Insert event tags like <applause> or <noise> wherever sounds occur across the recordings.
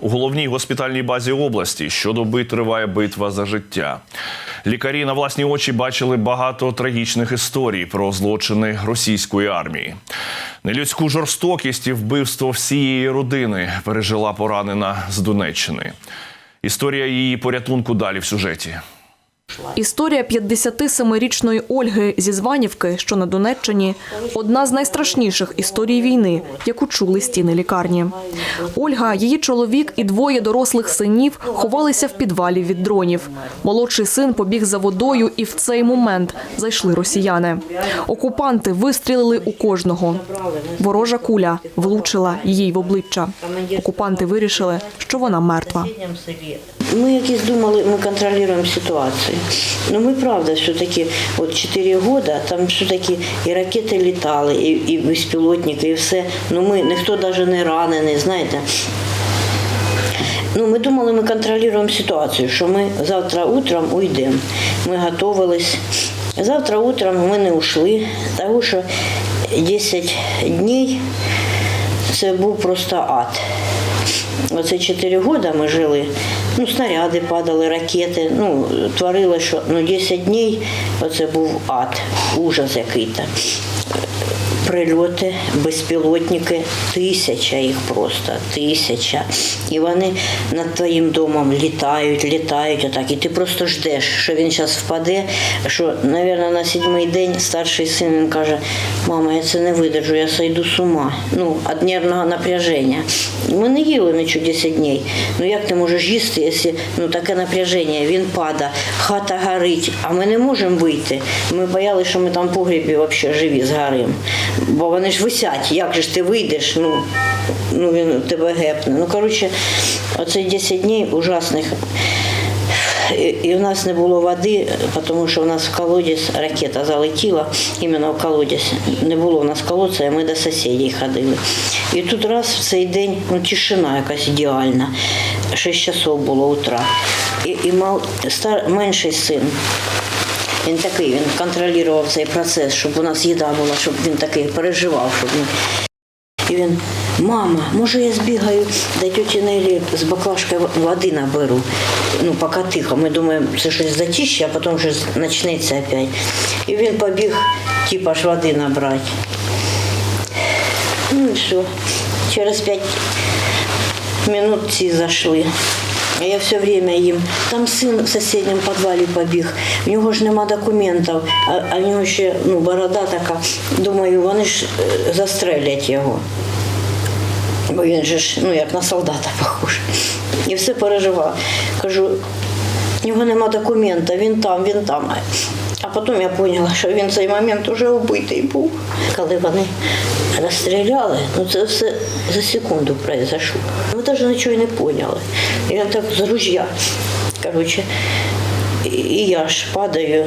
У головній госпітальній базі області щодоби триває битва за життя. Лікарі на власні очі бачили багато трагічних історій про злочини російської армії. Нелюдську жорстокість і вбивство всієї родини пережила поранена з Донеччини. Історія її порятунку далі в сюжеті. Історія 57-річної Ольги зі Званівки, що на Донеччині, одна з найстрашніших історій війни, яку чули стіни лікарні. Ольга, її чоловік і двоє дорослих синів ховалися в підвалі від дронів. Молодший син побіг за водою, і в цей момент зайшли росіяни. Окупанти вистрілили у кожного. Ворожа куля влучила їй в обличчя. Окупанти вирішили, що вона мертва. Мы якісь думали, ми контролюємо ситуацію. Ну ми правда, все-таки от 4 года там все-таки і ракети літали, і, і безпілотники, і все. Ну ми ніхто навіть не ранений, знаєте. Ну, ми думали, ми контролюємо ситуацію, що ми завтра утром уйдемо. Ми готувались. Завтра утром ми не ушли, тому що 10 днів це був просто ад. Оце 4 роки ми жили. Ну, снаряди падали, ракети. Ну, творило, що ну, 10 днів оце був ад, ужас який-то. Прильоти, безпілотники, тисяча їх просто, тисяча. І вони над твоїм домом літають, літають отак. І ти просто ждеш, що він зараз впаде. Що, мабуть, на сьомий день старший син він каже, мама, я це не видержу, я сойду з ума. Ну, від нервного напряження. Ми не їли нічого 10 днів. Ну як ти можеш їсти, якщо ну, таке напряження, він пада, хата горить, а ми не можемо вийти. Ми боялися, що ми там в погрібі взагалі живі згоримо. Бо вони ж висять, як же ж ти вийдеш, ну, ну він тебе гепне. Ну, коротше, оце 10 днів ужасних. І, в нас не було води, тому що в нас в колодязь ракета залетіла, іменно в колодязь. Не було в нас колодця, і ми до сусідів ходили. І тут раз в цей день ну, тишина якась ідеальна. 6 часов було утра. І, і мал, стар, менший син. Він такий, він контролював цей процес, щоб у нас їда була, щоб він такий переживав, щоб ми. І він, мама, може я збігаю до тьоті Нелі з баклажки води наберу. Ну, поки тихо. Ми думаємо, це щось затіще, а потім щось почнеться опять. І він побіг, типа ж води набрати. Ну і все. Через п'ять минут ці зайшли. А я все время їм. Там син в сусідньому підвалі побіг. В нього ж нема документів, а, в нього ще ну, борода така. Думаю, вони ж е, застрелять його. Бо він же ж ну, як на солдата похож. І все переживав. Кажу, в нього нема документа, він там, він там. А потім я зрозуміла, що він цей момент вже вбитий був. Коли вони розстріляли, ну це все за секунду произошло. Ми навіть нічого не поняли. Я так з ружья. Коротше, і- я ж падаю.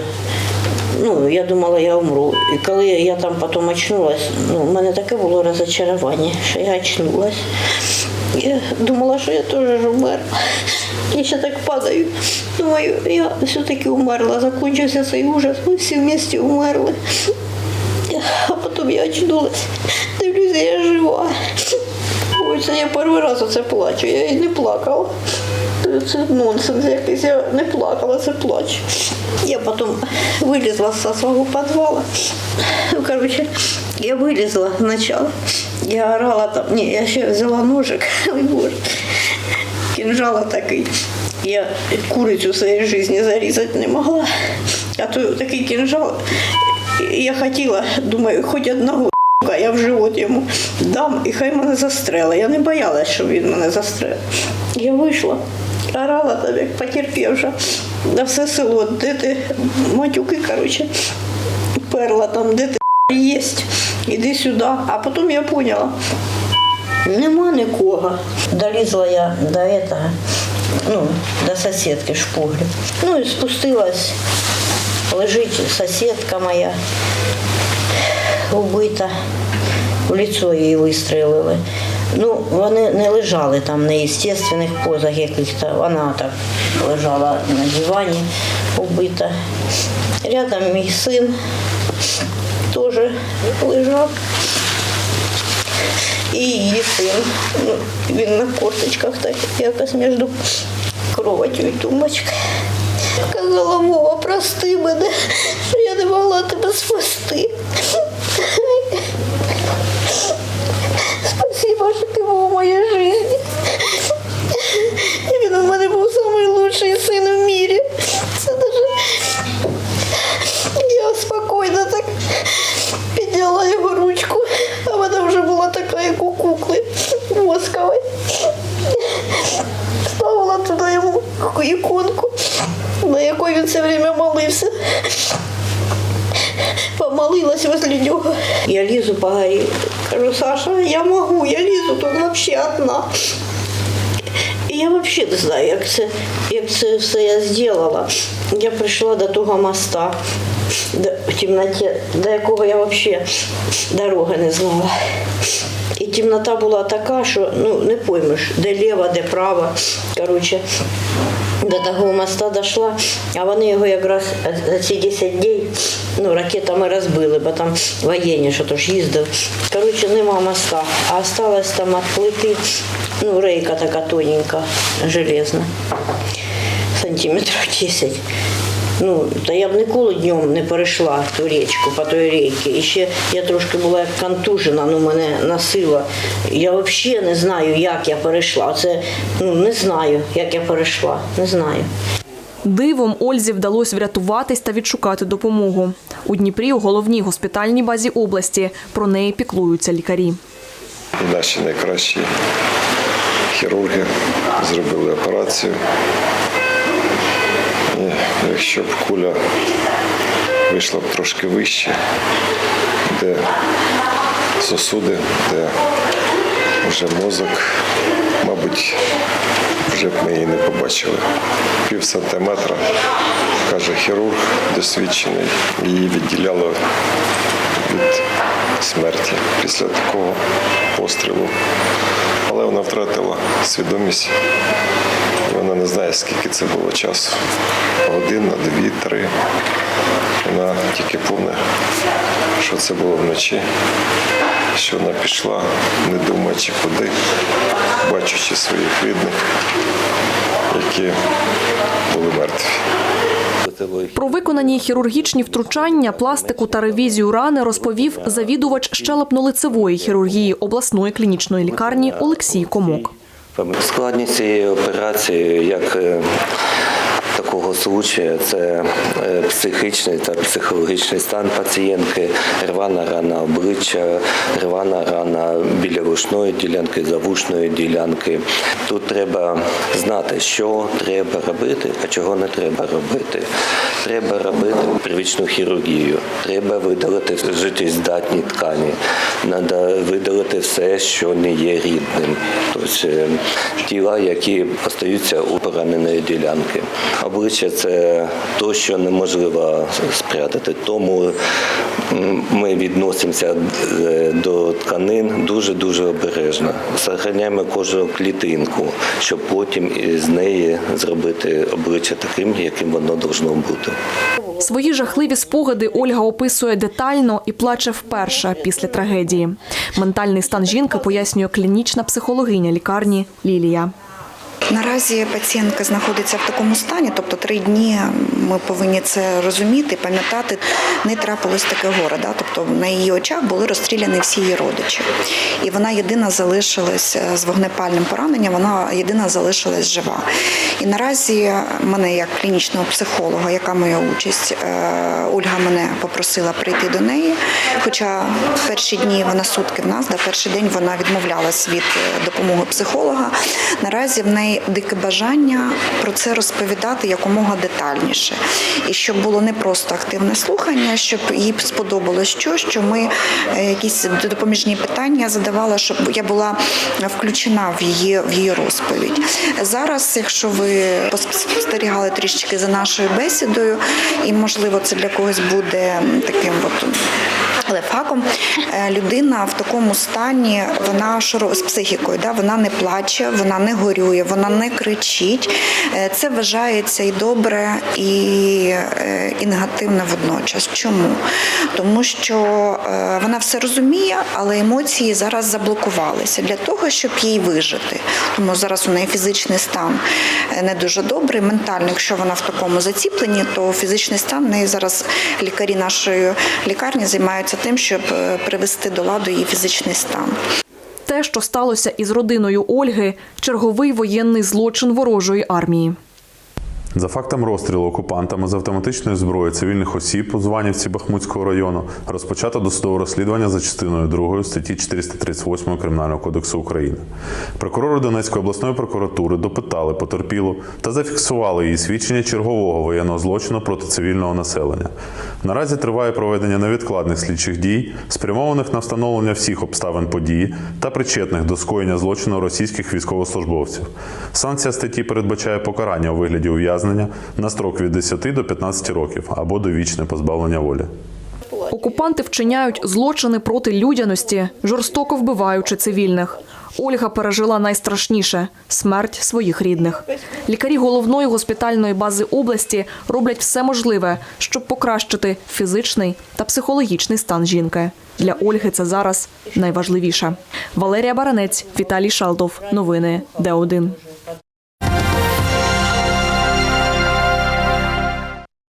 Ну, я думала, я умру. І коли я там потім очнулась, ну, в мене таке було розочарування, що я очнулась. Я думала, що я теж вмерла. Я ще так падаю. Думаю, я все-таки умерла. Закінчився цей ужас. Ми всі в місті умерли. А потім я очнулася. Дивлюся, я жива. Ось я перший раз оце плачу. Я і не плакала. Це нонсенс якийсь, я не плакала, це плач. Я потім вилізла з свого підвала. Ну, коротше, я вилізла спочатку. Я орала там, ні, я ще взяла ножик, <laughs> ой боже, кінжала такий. Я курицю в своїй житті зарізати не могла. А то такий кінжал. Я хотіла, думаю, хоч одного <laughs> я в живот йому дам і хай мене застрелить. Я не боялась, що він мене застрелить. Я вийшла, орала там, як потерпівша, на все село, де ти матюки, коротше, перла там, де ти єсть, іди сюди. А потім я поняла, нема нікого. Долізла я до этого, ну, до сусідки погріб. Ну і спустилась, лежить сусідка моя вбита, в лицо її вистрелили. Ну, вони не лежали там на естественних позах яких-то. Вона так лежала на дивані вбита. Рядом мій син теж лежав. І її син. Ну, він на корточках так якось між кроватю і тумбочкою. Казала, Вова, прости мене, що я не могла тебе спасти. Що ти був у Помолилась возле нього. Я лізу по горі. Кажу, Саша, я можу, я лізу тут взагалі одна. І я взагалі не знаю, як це, як це все я зробила. Я прийшла до того моста в темноті, до якого я взагалі дороги не знала. І темнота була така, що ну, не поймеш, де ліва, де права. Коротше, до того моста дійшла, а вони його якраз за ці 10 днів ну, ракетами розбили, бо там воєнні, що то ж їздив. Коротше, нема моста, а осталось там від плити, ну, рейка така тоненька, железна, сантиметрів 10. Ну, та я б ніколи днем не перейшла ту річку по той рейці. І ще я трошки була як контужена, ну мене носила. Я взагалі не знаю, як я перейшла. Це ну не знаю, як я перейшла. Не знаю. Дивом Ользі вдалося врятуватись та відшукати допомогу. У Дніпрі у головній госпітальній базі області про неї піклуються лікарі. Наші найкращі хірурги зробили операцію. І якщо б куля вийшла б трошки вище, де сосуди, де вже мозок, мабуть, вже б ми її не побачили. Пів сантиметра, каже хірург досвідчений, її відділяло від смерті після такого пострілу. Але вона втратила свідомість. Вона не знає, скільки це було часу. Година, дві, три. Вона тільки помне, що це було вночі, що вона пішла, не думаючи куди, бачачи своїх рідних, які були мертві. Про виконані хірургічні втручання, пластику та ревізію рани розповів завідувач щелепно-лицевої хірургії обласної клінічної лікарні Олексій Комок. Складність цієї операції, як е, такого случаю, це е, психічний та психологічний стан пацієнтки, рвана рана обличчя, рвана рана біля вушної ділянки, завушної ділянки. Тут треба знати, що треба робити, а чого не треба робити. Треба робити первічну хірургію, треба видалити життєздатні ткані, треба видалити все, що не є рідним. Тобто е, тіла, які остаються у пораненої ділянки. Обличчя це то, що неможливо спрятати. Тому ми відносимося е, до тканин дуже-дуже обережно. Сохраняємо кожну клітинку, щоб потім із неї зробити обличчя таким, яким воно должно бути. Свої жахливі спогади Ольга описує детально і плаче вперше після трагедії. Ментальний стан жінки пояснює клінічна психологиня лікарні Лілія. Наразі пацієнтка знаходиться в такому стані, тобто три дні ми повинні це розуміти, пам'ятати, не трапилось таке горе. Да? Тобто на її очах були розстріляні всі її родичі. І вона єдина залишилась е, з вогнепальним пораненням, вона єдина залишилась жива. І наразі мене, як клінічного психолога, яка моя участь, е, Ольга мене попросила прийти до неї. Хоча в перші дні вона сутки в нас, да, перший день вона відмовлялась від е, допомоги психолога. Наразі в неї дике бажання про це розповідати якомога детальніше. І щоб було не просто активне слухання, щоб їй сподобалось що, що ми е, якісь допоміжні питання задавала, щоб я була включена в її в її розповідь. Зараз, якщо ви спостерігали трішечки за нашою бесідою, і можливо це для когось буде таким от Але факом е, людина в такому стані, вона з психікою, да? вона не плаче, вона не горює, вона не кричить. Е, Це вважається і добре, і, е, і негативне водночас. Чому? Тому що вона все розуміє, але емоції зараз заблокувалися для того, щоб їй вижити. Тому зараз у неї фізичний стан не дуже добрий. Ментально, якщо вона в такому заціпленні, то фізичний стан в неї зараз лікарі нашої лікарні займаються тим, щоб е, привести до ладу її фізичний стан. Те, що сталося із родиною Ольги, черговий воєнний злочин ворожої армії. За фактом розстрілу окупантами з автоматичної зброї цивільних осіб у Званівці Бахмутського району розпочато досудове розслідування за частиною 2 статті 438 Кримінального кодексу України. Прокурори Донецької обласної прокуратури допитали потерпілу та зафіксували її свідчення чергового воєнного злочину проти цивільного населення. Наразі триває проведення невідкладних слідчих дій, спрямованих на встановлення всіх обставин події та причетних до скоєння злочину російських військовослужбовців. Санкція статті передбачає покарання у вигляді ув'язнення на строк від 10 до 15 років або довічне позбавлення волі. Окупанти вчиняють злочини проти людяності, жорстоко вбиваючи цивільних. Ольга пережила найстрашніше смерть своїх рідних. Лікарі головної госпітальної бази області роблять все можливе, щоб покращити фізичний та психологічний стан жінки. Для Ольги це зараз найважливіше. Валерія Баранець, Віталій Шалдов. Новини Д1.